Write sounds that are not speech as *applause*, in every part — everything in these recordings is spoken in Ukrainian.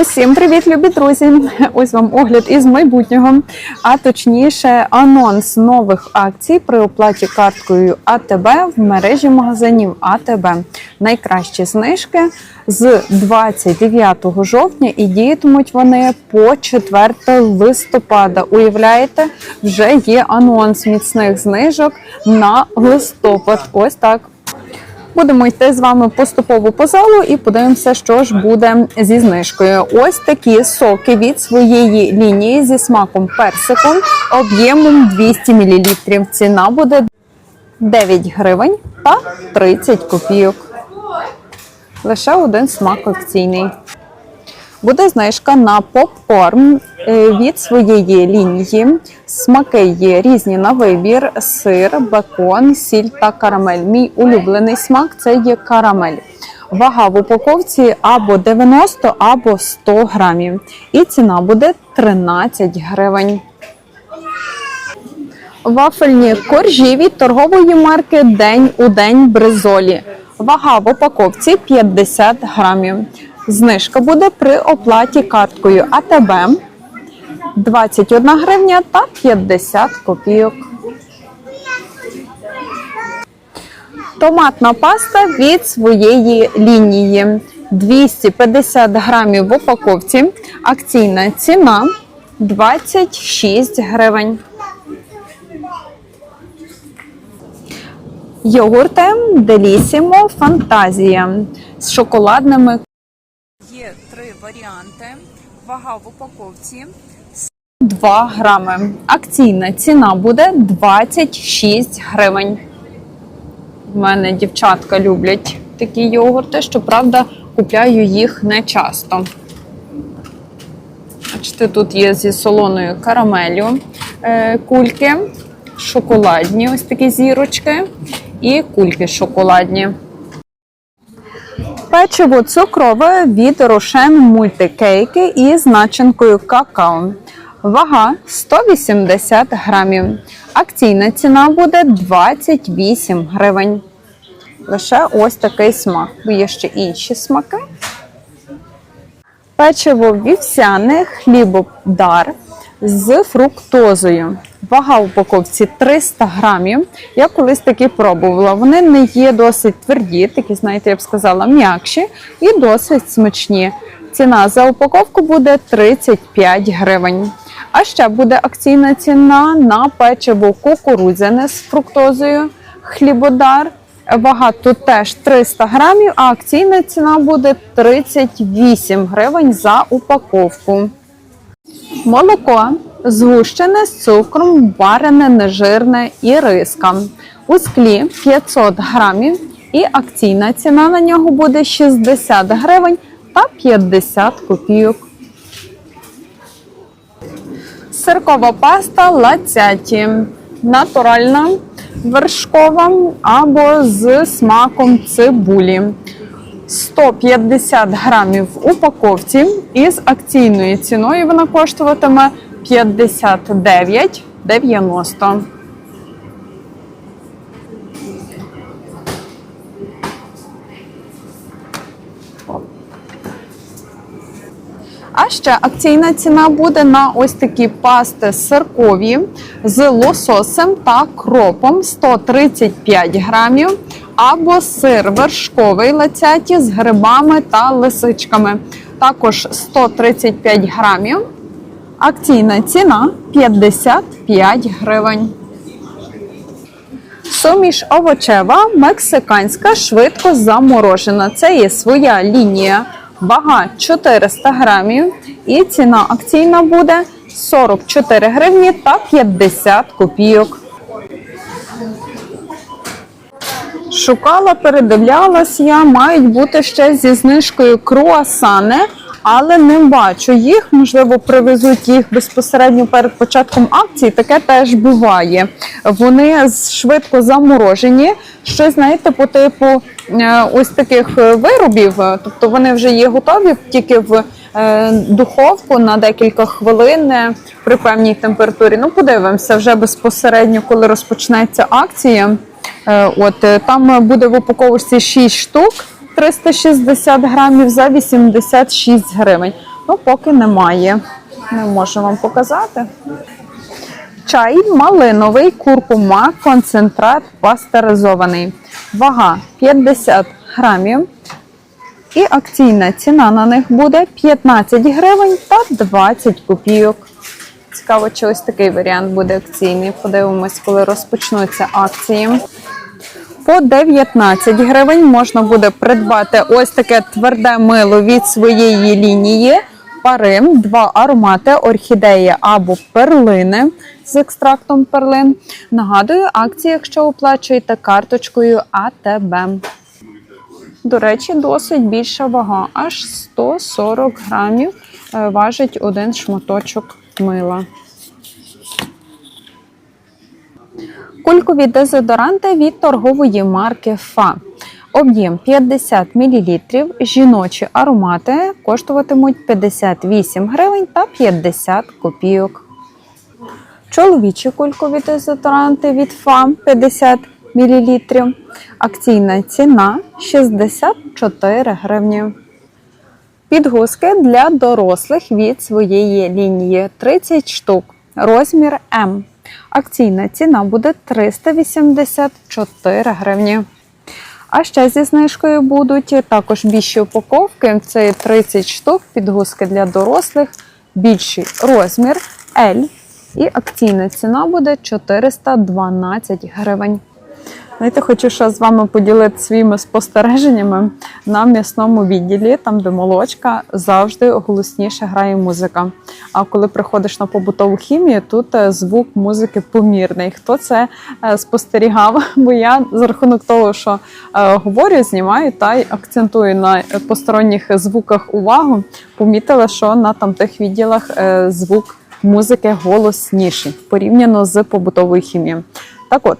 Усім привіт, любі друзі! Ось вам огляд із майбутнього, а точніше, анонс нових акцій при оплаті карткою АТБ в мережі магазинів АТБ. Найкращі знижки з 29 жовтня і діятимуть вони по 4 листопада. Уявляєте, вже є анонс міцних знижок на листопад. Ось так. Будемо йти з вами поступово по залу і подивимося, що ж буде зі знижкою. Ось такі соки від своєї лінії зі смаком персику об'ємом 200 мл. Ціна буде 9 гривень та 30 копійок. Лише один смак акційний. Буде знижка на попкорн від своєї лінії. Смаки є різні на вибір: сир, бекон, сіль та карамель. Мій улюблений смак це є карамель. Вага в упаковці або 90, або 100 грамів. І ціна буде 13 гривень. Вафельні коржі від торгової марки День у день Бризолі. Вага в упаковці 50 грамів. Знижка буде при оплаті карткою АТБ 21 гривня та 50 копійок. Томатна паста від своєї лінії 250 грамів в упаковці. Акційна ціна 26 гривень. Йогурти Делісімо Фантазія з шоколадними. Є три варіанти. Вага в упаковці 2 грами. Акційна ціна буде 26 гривень. В мене дівчатка люблять такі йогурти, щоправда, купляю їх не часто. Бачите, тут є зі солоною карамелю е, кульки, шоколадні, ось такі зірочки, і кульки шоколадні. Печиво цукрове від Рошен мультикейки із начинкою какао. Вага 180 грамів. Акційна ціна буде 28 гривень. Лише ось такий смак. Бо є ще інші смаки. Печиво вівсяне хлібодар з фруктозою. Вага в упаковці 300 грамів. Я колись таки пробувала. Вони не є досить тверді, такі, знаєте, я б сказала, м'якші і досить смачні. Ціна за упаковку буде 35 гривень. А ще буде акційна ціна на печиво кукурудзяне з фруктозою хлібодар. Вага тут теж 300 грамів, а акційна ціна буде 38 гривень за упаковку. Молоко згущене з цукром, варене, нежирне і риска. У склі 500 грамів і акційна ціна на нього буде 60 гривень та 50 копійок. Сиркова паста лацяті. Натуральна, вершкова або з смаком цибулі. 150 грамів в упаковці із акційною ціною вона коштуватиме 59,90. А ще акційна ціна буде на ось такі пасти сиркові з лососем та кропом 135 грамів, або сир вершковий лацяті з грибами та лисичками. Також 135 грамів. Акційна ціна 55 гривень. Суміш овочева, мексиканська, швидко заморожена. Це є своя лінія. Вага 400 грамів і ціна акційна буде 44 гривні та 50 копійок. Шукала, передивлялась я, мають бути ще зі знижкою круасани, але не бачу їх. Можливо, привезуть їх безпосередньо перед початком акції. Таке теж буває. Вони швидко заморожені. Щось, знаєте, по типу ось таких виробів. Тобто вони вже є готові тільки в е, духовку на декілька хвилин е, при певній температурі. Ну, подивимося вже безпосередньо, коли розпочнеться акція. Е, От е, там буде в упаковочці 6 штук 360 грамів за 86 гривень. Ну, поки немає. Не можу вам показати. Чай малиновий, куркума, концентрат пастеризований. Вага 50 грамів. І акційна ціна на них буде 15 гривень та 20 копійок. Цікаво, чи ось такий варіант буде акційний. Подивимось, коли розпочнуться акції. По 19 гривень можна буде придбати ось таке тверде мило від своєї лінії. Парим, два аромати, орхідея або перлини з екстрактом перлин. Нагадую, акції, якщо оплачуєте карточкою АТБ. До речі, досить більша вага, аж 140 грамів е, важить один шматочок мила. Кулькові дезодоранти від торгової марки ФА. Об'єм 50 мл. Жіночі аромати коштуватимуть 58 гривень та 50 копійок. Чоловічі кулькові дезодоранти від ФА 50 мл. Акційна ціна 64 гривні. Підгузки для дорослих від своєї лінії 30 штук. Розмір М. Акційна ціна буде 384 гривні. А ще зі знижкою будуть також більші упаковки. Це 30 штук, підгузки для дорослих, більший розмір L. І акційна ціна буде 412 гривень. Знаєте, хочу ще з вами поділитися своїми спостереженнями на м'ясному відділі, там де молочка, завжди голосніше грає музика. А коли приходиш на побутову хімію, тут е, звук музики помірний. Хто це е, спостерігав? *laughs* Бо я за рахунок того, що е, говорю, знімаю та й акцентую на посторонніх звуках увагу, помітила, що на там тих відділах звук музики голосніший порівняно з побутовою хімією. Так от.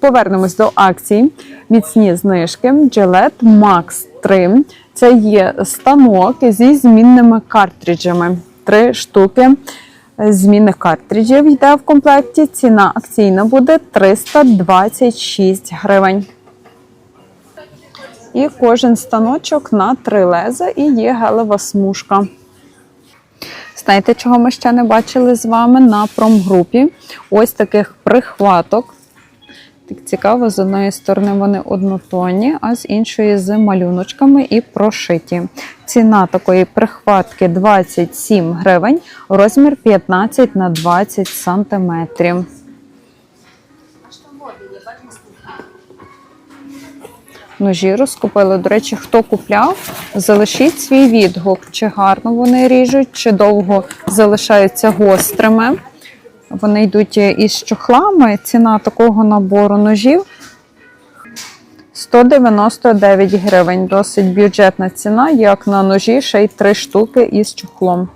Повернемось до акцій. Міцні знижки. Gillette Max 3. Це є станок зі змінними картриджами. Три штуки змінних картриджів йде в комплекті. Ціна акційна буде 326 гривень. І кожен станочок на три леза і є гелева смужка. Знаєте, чого ми ще не бачили з вами на промгрупі? Ось таких прихваток. Так цікаво, з одної сторони вони однотонні, а з іншої з малюночками і прошиті. Ціна такої прихватки 27 гривень, розмір 15 на 20 сантиметрів. Ножі розкупили. До речі, хто купляв, залишіть свій відгук, чи гарно вони ріжуть, чи довго залишаються гострими. Вони йдуть із чохлами. Ціна такого набору ножів 199 гривень. Досить бюджетна ціна, як на ножі, ще й три штуки із чохлом.